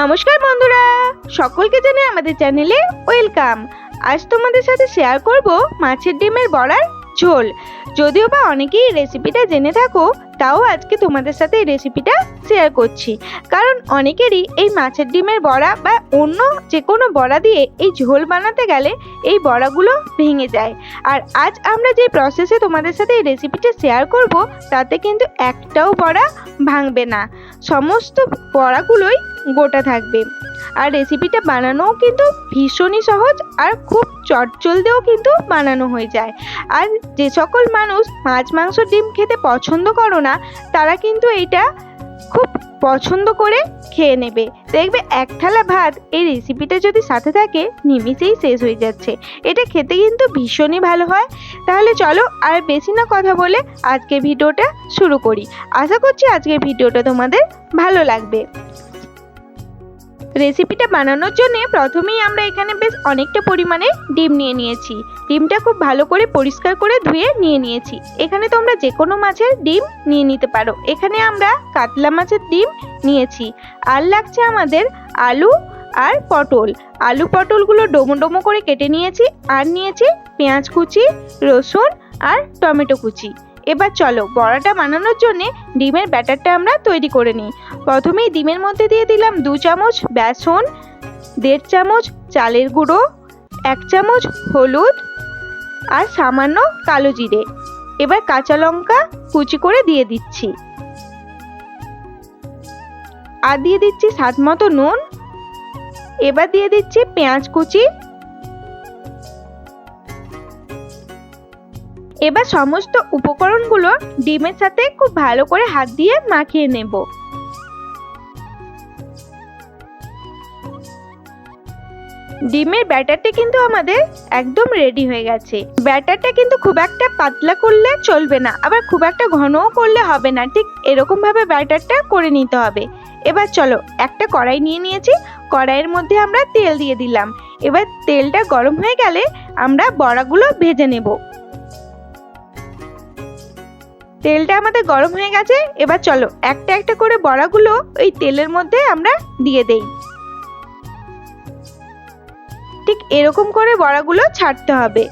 নমস্কার বন্ধুরা, সকলকে জানাই আমাদের চ্যানেলে ওয়েলকাম। আজ তোমাদের সাথে শেয়ার করব মাছের ডিমের বড়ার ঝোল। যদিও বা অনেকেই রেসিপিটা জেনে থাকো তাও আজকে তোমাদের সাথে এই রেসিপিটা শেয়ার করছি। কারণ অনেকেরই এই মাছের ডিমের বড়া বা অন্য যে কোনো বড়া দিয়ে এই ঝোল বানাতে গেলে এই বড়াগুলো ভেঙে যায়। আর আজ আমরা যে প্রসেসে তোমাদের সাথে এই রেসিপিটা শেয়ার করব, তাতে কিন্তু একটাও বড়া ভাঙবে না। সমস্ত বড়াগুলোই গোটা থাকবে। আর রেসিপিটা বানানোও কিন্তু ভীষণই সহজ আর খুব চটচলদেও কিন্তু বানানো হয়ে যায়। আর যে সকল মানুষ মাছ, মাংস, ডিম খেতে পছন্দ করো না, তারা কিন্তু এইটা খুব পছন্দ করে খেয়ে নেবে। দেখবে এক থালা ভাত এই রেসিপিটা যদি সাথে থাকে, নিমিষেই শেষ হয়ে যাচ্ছে। এটা খেতে কিন্তু ভীষণই ভালো হয়। তাহলে চলো আর বেশি না কথা বলে আজকে ভিডিওটা শুরু করি। আশা করছি আজকের ভিডিওটা তোমাদের ভালো লাগবে। রেসিপিটা বানানোর জন্য প্রথমেই আমরা এখানে বেশ অনেকটা পরিমাণে ডিম নিয়ে নিয়েছি। ডিমটা খুব ভালো করে পরিষ্কার করে ধুয়ে নিয়ে নিয়েছি। এখানে তোমরা যে কোনো মাছের ডিম নিয়ে নিতে পারো। এখানে আমরা কাতলা মাছের ডিম নিয়েছি। আর লাগছে আমাদের আলু আর পটল। আলু পটলগুলো ডোমো ডোমো করে কেটে নিয়েছি আর নিয়েছি পেঁয়াজ কুচি, রসুন আর টমেটো কুচি। এবার চলো বড়াটা বানানোর জন্যে ডিমের ব্যাটারটা আমরা তৈরি করে নিই। প্রথমেই ডিমের মধ্যে দিয়ে দিলাম দু চামচ বেসন, দেড় চামচ চালের গুঁড়ো, এক চামচ হলুদ আর সামান্য কালো জিরে। এবার কাঁচা লঙ্কা কুচি করে দিয়ে দিচ্ছি। আর দিয়ে দিচ্ছি স্বাদ মতো নুন। এবার দিয়ে দিচ্ছি পেঁয়াজ কুচি। এবার সমস্ত উপকরণগুলো ডিমের সাথে খুব ভালো করে হাত দিয়ে মাখিয়ে নেব। ডিমের ব্যাটারটা কিন্তু আমাদের একদম রেডি হয়ে গেছে। ব্যাটারটা কিন্তু খুব একটা পাতলা করলে চলবে না, আবার খুব একটা ঘনও করলে হবে না, ঠিক এরকম ভাবে ব্যাটারটা করে নিতে হবে। এবার চলো, একটা কড়াই নিয়ে নিয়েছি, কড়াইয়ের মধ্যে আমরা তেল দিয়ে দিলাম। এবার তেলটা গরম হয়ে গেলে আমরা বড়াগুলো ভেজে নেব। তেলটা আমাদের গরম হয়ে গেছে, এবার চলো, একটা একটা করে বড়াগুলো ওই তেলের মধ্যে আমরা দিয়ে দেই। ঠিক এরকম করে বড়াগুলো ছাড়তে হবে।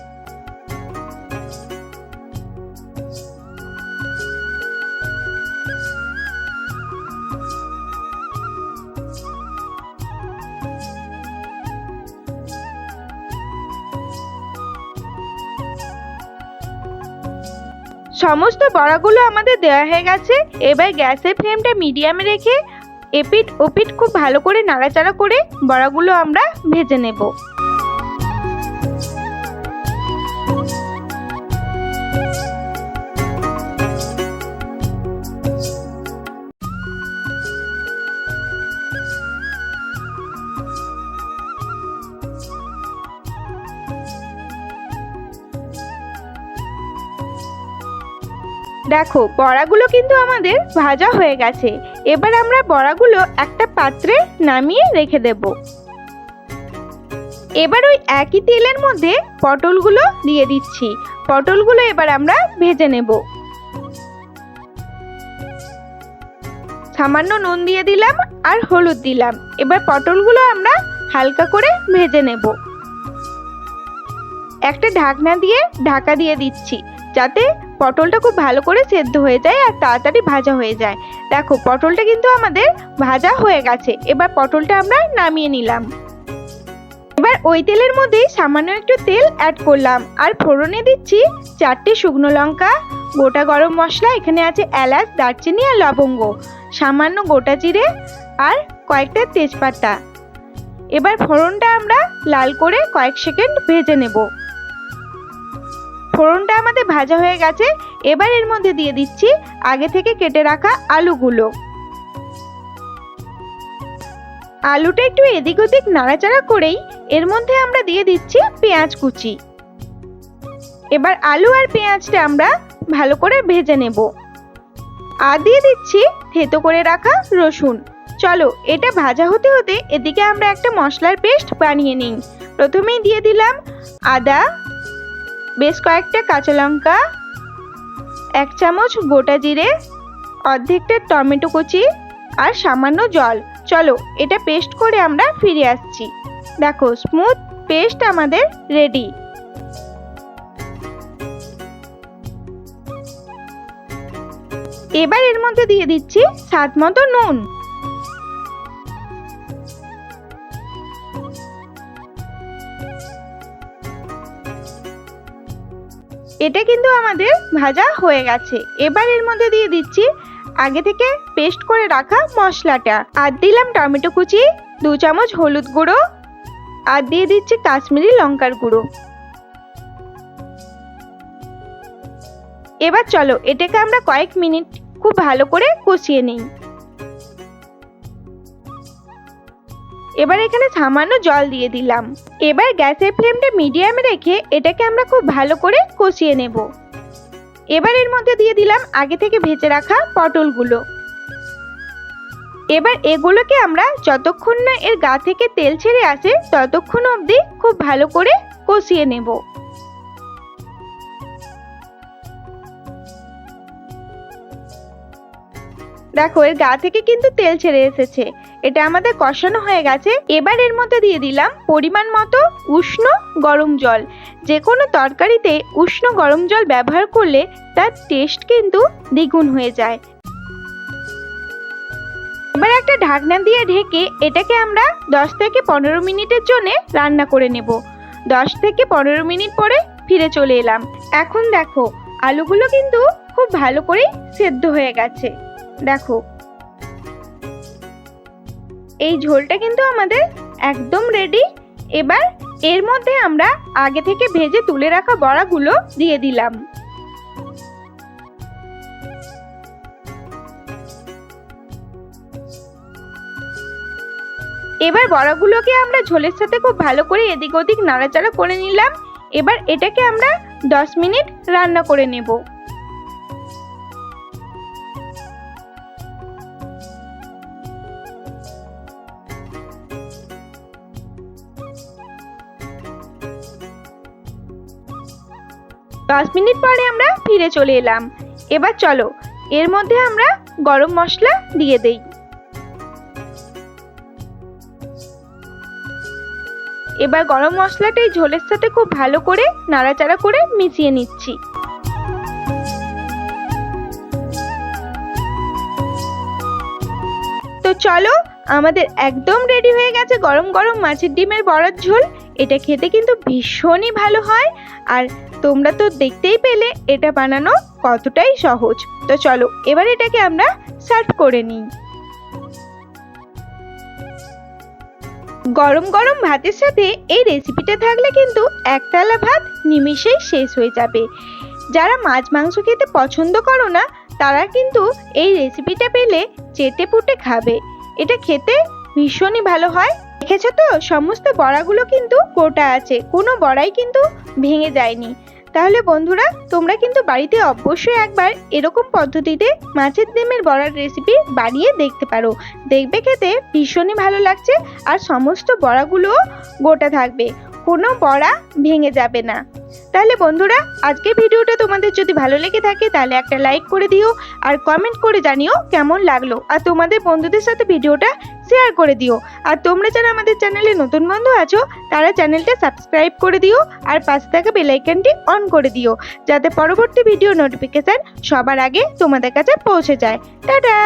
সমস্ত বড়াগুলো আমাদের দেওয়া হয়ে গেছে। এবার গ্যাসের ফ্লেমটা মিডিয়ামে রেখে এপিট ওপিট খুব ভালো করে নাড়াচাড়া করে বড়াগুলো আমরা ভেজে নেব। দেখো, বড়াগুলো কিন্তু আমাদের ভাজা হয়ে গেছে। এবার আমরা বড়াগুলো একটা পাত্রে নামিয়ে রেখে দেব। এবার ওই একই তেলের মধ্যে পটলগুলো দিয়ে দিচ্ছি। পটলগুলো এবার আমরা ভেজে নেব। সামান্য নুন দিয়ে দিলাম আর হলুদ দিলাম। এবার পটলগুলো আমরা হালকা করে ভেজে নেব। একটা ঢাকনা দিয়ে ঢাকা দিয়ে দিচ্ছি, যাতে পটলটা খুব ভালো করে সেদ্ধ হয়ে যায় আর তাড়াতাড়ি ভাজা হয়ে যায়। দেখো, পটলটা কিন্তু আমাদের ভাজা হয়ে গেছে। এবার পটলটা আমরা নামিয়ে নিলাম। এবার ওই তেলের মধ্যেই সামান্য একটু তেল অ্যাড করলাম। আর ফোড়নে দিচ্ছি চারটে শুকনো লঙ্কা, গোটা গরম মশলা, এখানে আছে এলাচ, দারচিনি আর লবঙ্গ। সামান্য গোটা জিরে আর কয়েকটা তেজপাতা। এবার ফোড়নটা আমরা লাল করে কয়েক সেকেন্ড ভেজে নেব। ফোড়নটা আমাদের ভাজা হয়ে গেছে। এবার এর মধ্যে দিয়ে দিচ্ছি আগে থেকে কেটে রাখা আলুগুলো। আলুটা একটু এদিক ওদিক নাড়াচাড়া করেই এর মধ্যে আমরা দিয়ে দিচ্ছি পেঁয়াজ কুচি। এবার আলু আর পেঁয়াজটা আমরা ভালো করে ভেজে নেব। আর দিয়ে দিচ্ছি থেতো করে রাখা রসুন। চলো, এটা ভাজা হতে হতে এদিকে আমরা একটা মশলার পেস্ট বানিয়ে নিই। প্রথমেই দিয়ে দিলাম আদা বেশ কয়েকটা কাঁচা লঙ্কা, এক চামচ গোটা জিরে, অর্ধেকটা টমেটো কুচি আর সামান্য জল। চলো, এটা পেস্ট করে আমরা ফিরে আসছি। দেখো, স্মুথ পেস্ট আমাদের রেডি। এবার এর মধ্যে দিয়ে দিচ্ছি স্বাদ মতো নুন। এটা কিন্তু আমাদের ভাজা হয়ে গেছে। এবার এর মধ্যে দিয়ে দিচ্ছি আগে থেকে পেস্ট করে রাখা মশলাটা। আর দিলাম টমেটো কুচি, দু চামচ হলুদ গুঁড়ো, আর দিয়ে দিচ্ছি কাশ্মীরি লঙ্কার গুঁড়ো। এবার চলো, এটাকে আমরা কয়েক মিনিট খুব ভালো করে কষিয়ে নিই। এবার এখানে সামান্য জল দিয়ে দিলাম। এবার গ্যাসের ফ্লেমটা মিডিয়ামে রেখে এটাকে আমরা খুব ভালো করে কষিয়ে নেব। এবার এর মধ্যে দিয়ে দিলাম আগে থেকে ভেজে রাখা পটলগুলো। এবার এগুলোকে আমরা যতক্ষণ না এর গা থেকে তেল ছেড়ে আসে, ততক্ষণ অবধি খুব ভালো করে কষিয়ে নেব। দেখো, এর গা থেকে কিন্তু তেল ছেড়ে এসেছে। এটা আমাদের কষানো হয়ে গেছে। এবার এর মধ্যে দিয়ে দিলাম পরিমাণ মতো উষ্ণ গরম জল। যে কোনো তরকারিতে উষ্ণ গরম জল ব্যবহার করলে তার টেস্ট কিন্তু দ্বিগুণ হয়ে যায়। এবার একটা ঢাকনা দিয়ে ঢেকে এটাকে আমরা দশ থেকে পনেরো মিনিটের জন্য রান্না করে নেব। দশ থেকে পনেরো মিনিট পরে ফিরে চলে এলাম। এখন দেখো, আলুগুলো কিন্তু খুব ভালো করে সেদ্ধ হয়ে গেছে। দেখো। এই ঝোলটা কিন্তু আমাদের একদম রেডি এবার এর মধ্যে আমরা আগে থেকে ভেজে তুলে রাখা বড়াগুলো দিয়ে দিলাম। এবার বড়াগুলোকে আমরা ঝোলের সাথে খুব ভালো করে এদিক ওদিক নাড়াচাড়া করে নিলাম। এবার এটাকে আমরা দশ মিনিট রান্না করে নেব। দশ মিনিট পরে আমরা ফিরে চলে এলাম। এবার চলো, এর মধ্যে আমরা গরম মশলা দিয়ে দেই। এবার গরম মশলাটা এই ঝোলের সাথে খুব ভালো করে নাড়াচাড়া করে মিশিয়ে নিচ্ছি। তো চলো, আমাদের একদম রেডি হয়ে গেছে গরম গরম মাছের ডিমের বড়ার ঝোল। এটা খেতে কিন্তু ভীষণই ভালো হয়। আর তোমরা তো দেখতেই পেলে এটা বানানো কতটাই সহজ। তো চলো, এবার এটাকে আমরা সার্ভ করে নিই। গরম গরম ভাতের সাথে এই রেসিপিটা থাকলে কিন্তু একতলা ভাত নিমিষেই শেষ হয়ে যাবে। যারা মাছ মাংস খেতে পছন্দ করো না, তারা কিন্তু এই রেসিপিটা পেলে চেটে পুটে খাবে। এটা খেতে ভীষণই ভালো হয়। দেখেছ তো? সমস্ত বড়াগুলো কিন্তু গোটা আছে। কোনো বড়াই কিন্তু ভেঙে যায়নি। তাহলে বন্ধুরা, তোমরা কিন্তু বাড়িতে অবশ্যই একবার এরকম পদ্ধতিতে মাছের ডিমের বড়ার রেসিপি বানিয়ে দেখতে পারো। দেখবে খেতে ভীষণই ভালো লাগছে আর সমস্ত বড়াগুলোও গোটা থাকবে। কোনো বড়া ভেঙে যাবে না। তাহলে বন্ধুরা, আজকের ভিডিওটা তোমাদের যদি ভালো লেগে থাকে, তাহলে একটা লাইক করে দিও আর কমেন্ট করে জানিও কেমন লাগল। আর তোমাদের বন্ধুদের সাথে ভিডিওটা শেয়ার করে দিও। আর তোমরা যারা আমাদের চ্যানেলে নতুন বন্ধু আছো, তারা চ্যানেলটা সাবস্ক্রাইব করে দিও আর পাশে থাকা বেলাইকনটি অন করে দিও, যাতে পরবর্তী ভিডিও নোটিফিকেশান সবার আগে তোমাদের কাছে পৌঁছে যায়। টাটা!